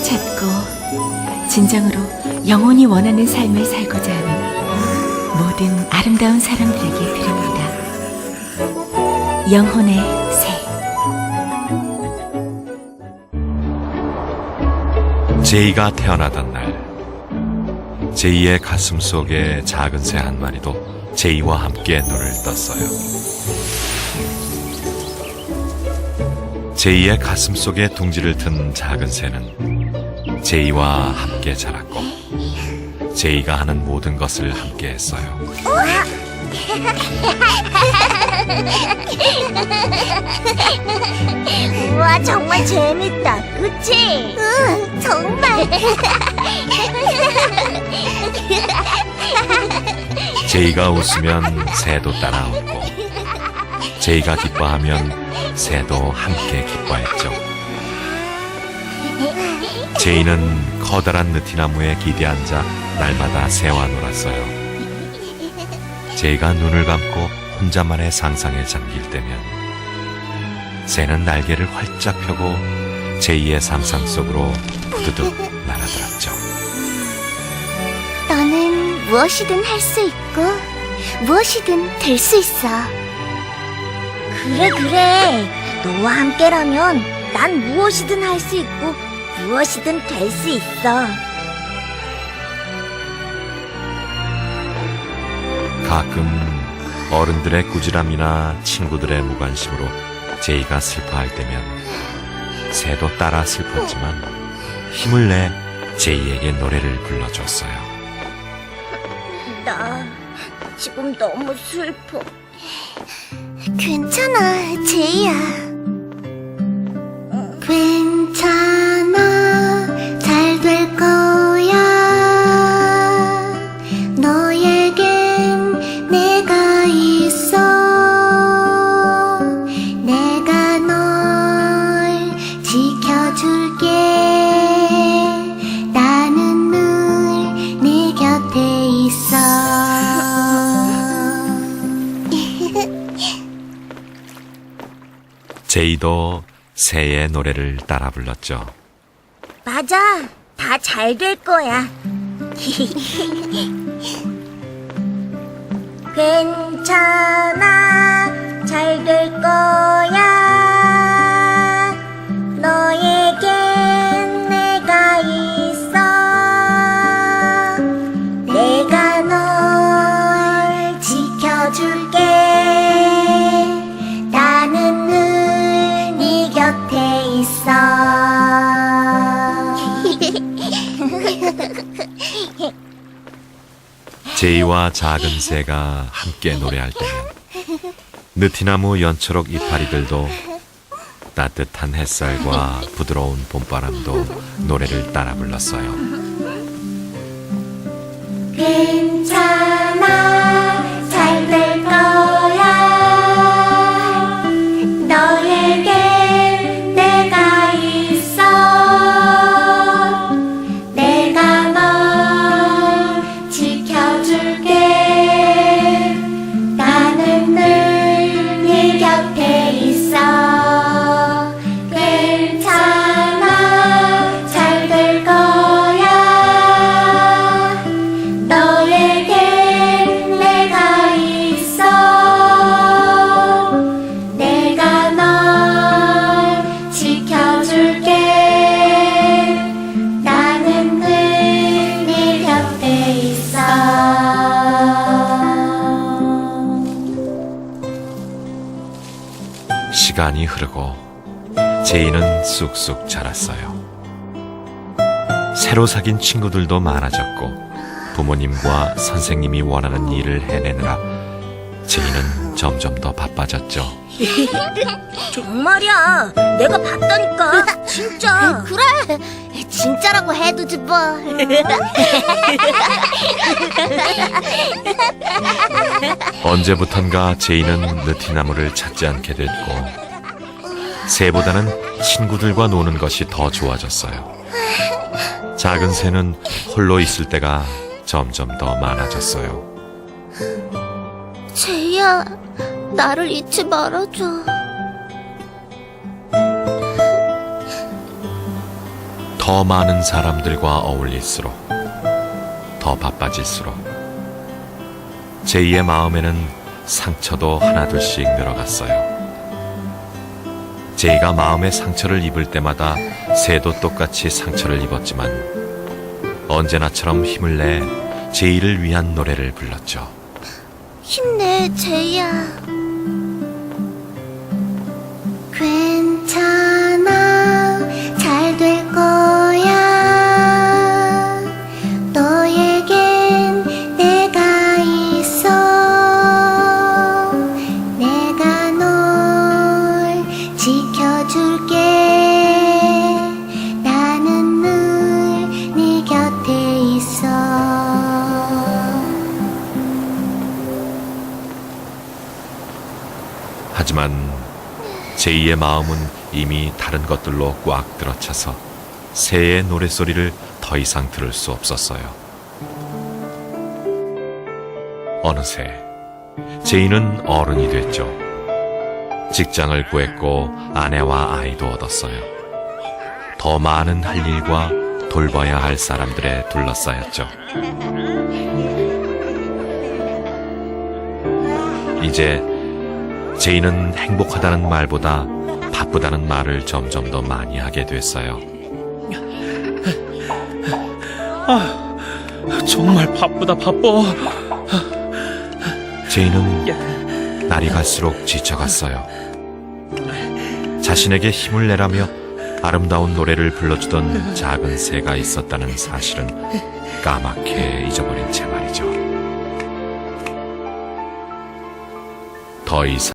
하나님을 찾고 진정으로 영혼이 원하는 삶을 살고자 하는 모든 아름다운 사람들에게 드립니다. 영혼의 새. 제이가 태어나던 날 제이의 가슴 속에 작은 새 한 마리도 제이와 함께 눈을 떴어요. 제이의 가슴 속에 둥지를 튼 작은 새는 제이와 함께 자랐고 제이가 하는 모든 것을 함께 했어요. 우와 정말 재밌다 그치? 응 정말 제이가 웃으면 새도 따라 웃고 제이가 기뻐하면 새도 함께 기뻐했죠. 제이는 커다란 느티나무에 기대 앉아 날마다 새와 놀았어요. 제이가 눈을 감고 혼자만의 상상에 잠길 때면 새는 날개를 활짝 펴고 제이의 상상 속으로 부드득 날아들었죠. 너는 무엇이든 할 수 있고 무엇이든 될 수 있어 그래 그래 너와 함께라면 난 무엇이든 할 수 있고 무엇이든 될 수 있어. 가끔 어른들의 꾸지람이나 친구들의 무관심으로 제이가 슬퍼할 때면 새도 따라 슬펐지만 힘을 내 제이에게 노래를 불러줬어요. 나 지금 너무 슬퍼. 괜찮아 제이야 제이도 새의 노래를 따라 불렀죠. 맞아. 다 잘 될 거야. 괜찮아. 잘 될 거야. 곁에 있어. 제이와 작은 새가 함께 노래할 때면 느티나무 연초록 이파리들도 따뜻한 햇살과 부드러운 봄바람도 노래를 따라 불렀어요. 시간이 흐르고 제이는 쑥쑥 자랐어요. 새로 사귄 친구들도 많아졌고 부모님과 선생님이 원하는 일을 해내느라 제이는 점점 더 바빠졌죠. 정말이야. 내가 봤다니까. 진짜. 그래. 진짜라고 해두지 뭐. 언제부턴가 제이는 느티나무를 찾지 않게 됐고 새보다는 친구들과 노는 것이 더 좋아졌어요. 작은 새는 홀로 있을 때가 점점 더 많아졌어요. 제이야 나를 잊지 말아줘 더더 많은 사람들과 어울릴수록 더 바빠질수록 제이의 마음에는 상처도 하나둘씩 늘어갔어요. 제이가 마음의 상처를 입을 때마다 새도 똑같이 상처를 입었지만 언제나처럼 힘을 내 제이를 위한 노래를 불렀죠. 힘내, 제이야. 하지만 제이의 마음은 이미 다른 것들로 꽉 들어차서 새의 노랫소리를 더 이상 들을 수 없었어요. 어느새 제이는 어른이 됐죠. 직장을 구했고 아내와 아이도 얻었어요. 더 많은 할 일과 돌봐야 할 사람들에 둘러싸였죠. 이제 제이는 행복하다는 말보다 바쁘다는 말을 점점 더 많이 하게 됐어요. 정말 바쁘다 바빠. 제이는 날이 갈수록 지쳐갔어요. 자신에게 힘을 내라며 아름다운 노래를 불러주던 작은 새가 있었다는 사실은 까맣게 잊어버린 채 말이죠. 더 이상